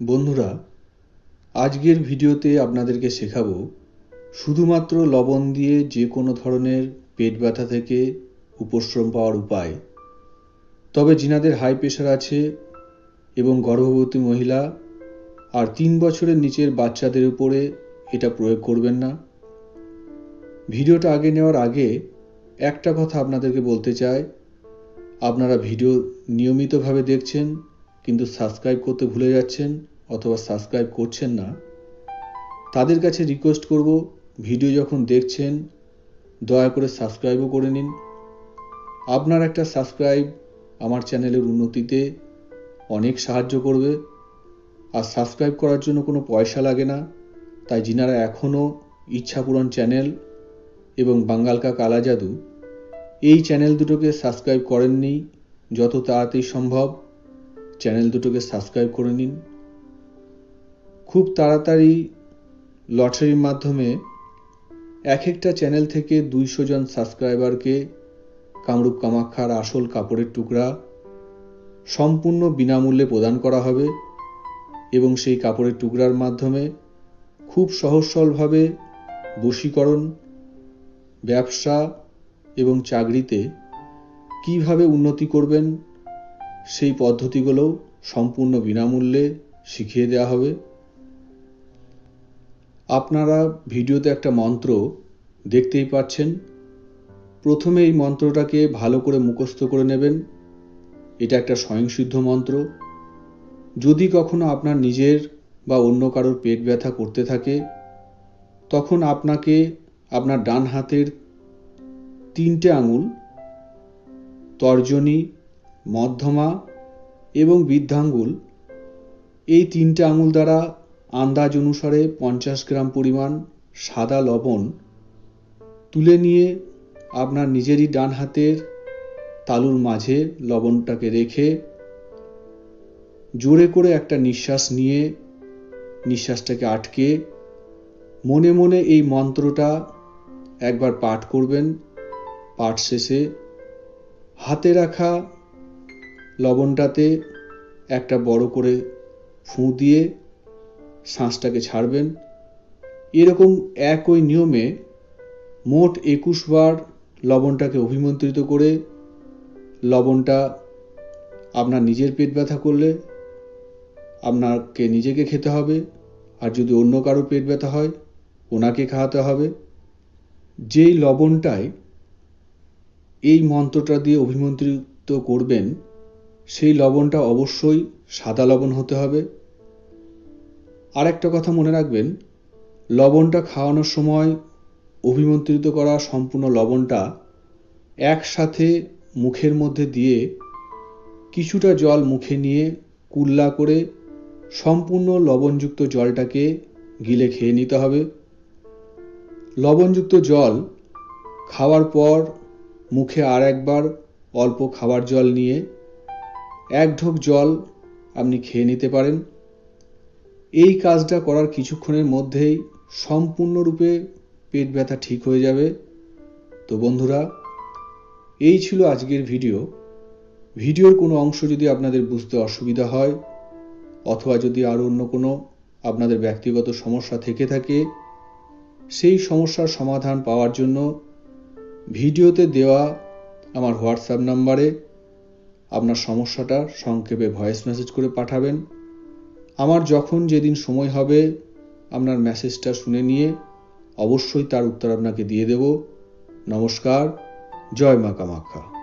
বন্ধুরা, আজকের ভিডিওতে আপনাদেরকে শেখাবো শুধুমাত্র লবণ দিয়ে যে কোনো ধরনের পেট ব্যথা থেকে উপশম পাওয়ার উপায়। তবে যিনাদের হাই প্রেশার আছে এবং গর্ভবতী মহিলা আর তিন বছরের নিচের বাচ্চাদের উপরে এটা প্রয়োগ করবেন না। ভিডিওটা আগে নেওয়ার আগে একটা কথা আপনাদেরকে বলতে চাই। আপনারা ভিডিও নিয়মিতভাবে দেখছেন কিন্তু সাবস্ক্রাইব করতে ভুলে যাচ্ছেন অথবা সাবস্ক্রাইব করছেন না, তাদের কাছে রিকোয়েস্ট করব ভিডিও যখন দেখছেন, দয়া করে সাবস্ক্রাইবও করে নিন। আপনার একটা সাবস্ক্রাইব আমার চ্যানেলের উন্নতিতে অনেক সাহায্য করবে। আর সাবস্ক্রাইব করার জন্য কোনো পয়সা লাগে না, তাই যিনারা এখনও ইচ্ছাপূরণ চ্যানেল এবং বাঙ্গালকা কালা জাদু, এই চ্যানেল দুটোকে সাবস্ক্রাইব করেননি যত তাড়াতাড়ি সম্ভব। চ্যানেল দুটোকে সাবস্ক্রাইব করে নিন। খুব তাড়াতাড়ি লটারির মাধ্যমে এক একটা চ্যানেল থেকে দুইশো জন সাবস্ক্রাইবারকে কামরূপ কামাক্ষার আসল কাপড়ের টুকরা সম্পূর্ণ বিনামূল্যে প্রদান করা হবে এবং সেই কাপড়ের টুকরার মাধ্যমে খুব সহজ সরলভাবে বশীকরণ, ব্যবসা এবং চাকরিতে কীভাবে উন্নতি করবেন সেই পদ্ধতিগুলো সম্পূর্ণ বিনামূল্যে শিখিয়ে দেওয়া হবে। আপনারা ভিডিওতে একটা মন্ত্র দেখতেই পাচ্ছেন। প্রথমে এই মন্ত্রটাকে ভালো করে মুখস্থ করে নেবেন। এটা একটা স্বয়ংসিদ্ধ মন্ত্র। যদি কখনো আপনার নিজের বা অন্য কারোর পেট ব্যথা করতে থাকে, তখন আপনাকে আপনার ডান হাতের তিনটে আঙুল, তর্জনী মধ্যমা এবং বৃদ্ধাঙ্গুল, এই তিনটে আঙুল দ্বারা আন্দাজ অনুসারে পঞ্চাশ গ্রাম পরিমাণ সাদা লবণ তুলে নিয়ে আপনার নিজেরই ডান হাতের তালুর মাঝে লবণটাকে রেখে জোরে করে একটা নিঃশ্বাস নিয়ে নিঃশ্বাসটাকে আটকে মনে মনে এই মন্ত্রটা একবার পাঠ করবেন। পাঠ শেষে হাতে রাখা লবণটাতে একটা বড় করে ফুঁ দিয়ে শ্বাসটাকে ছাড়বেন। এরকম একই নিয়মে মোট একুশ বার লবণটাকে অভিমন্ত্রিত করে লবণটা আপনার নিজের পেট ব্যথা করলে আপনাকে নিজেকে খেতে হবে, আর যদি অন্য কারও পেট ব্যথা হয়, ওনাকে খাওয়াতে হবে। যেই লবণটায় এই মন্ত্রটা দিয়ে অভিমন্ত্রিত করবেন সেই লবণটা অবশ্যই সাদা লবণ হতে হবে। আর একটা কথা মনে রাখবেন, লবণটা খাওয়ানোর সময় অভিমন্ত্রিত করা সম্পূর্ণ লবণটা একসাথে মুখের মধ্যে দিয়ে কিছুটা জল মুখে নিয়ে কুল্লা করে সম্পূর্ণ লবণযুক্ত জলটাকে গিলে খেয়ে নিতে হবে। লবণযুক্ত জল খাওয়ার পর মুখে আর একবার অল্প খাবার জল নিয়ে এক ঢোক জল আপনি খেয়ে নিতে পারেন। এই কাজটা করার কিছুক্ষণের মধ্যেই সম্পূর্ণরূপে পেট ব্যথা ঠিক হয়ে যাবে। তো বন্ধুরা, এই ছিল আজকের ভিডিও। ভিডিওর কোনো অংশ যদি আপনাদের বুঝতে অসুবিধা হয়, অথবা যদি আরও অন্য কোনো আপনাদের ব্যক্তিগত সমস্যা থেকে থাকে, সেই সমস্যার সমাধান পাওয়ার জন্য ভিডিওতে দেওয়া আমার হোয়াটসঅ্যাপ নাম্বারে আপনার সমস্যাটা সংক্ষেপে ভয়েস মেসেজ করে পাঠাবেন। আমার যখন যেদিন সময় হবে, আপনার মেসেজটা শুনে নিয়ে অবশ্যই তার উত্তর আপনাকে দিয়ে দেব। নমস্কার, জয় মা কামাখ্যা।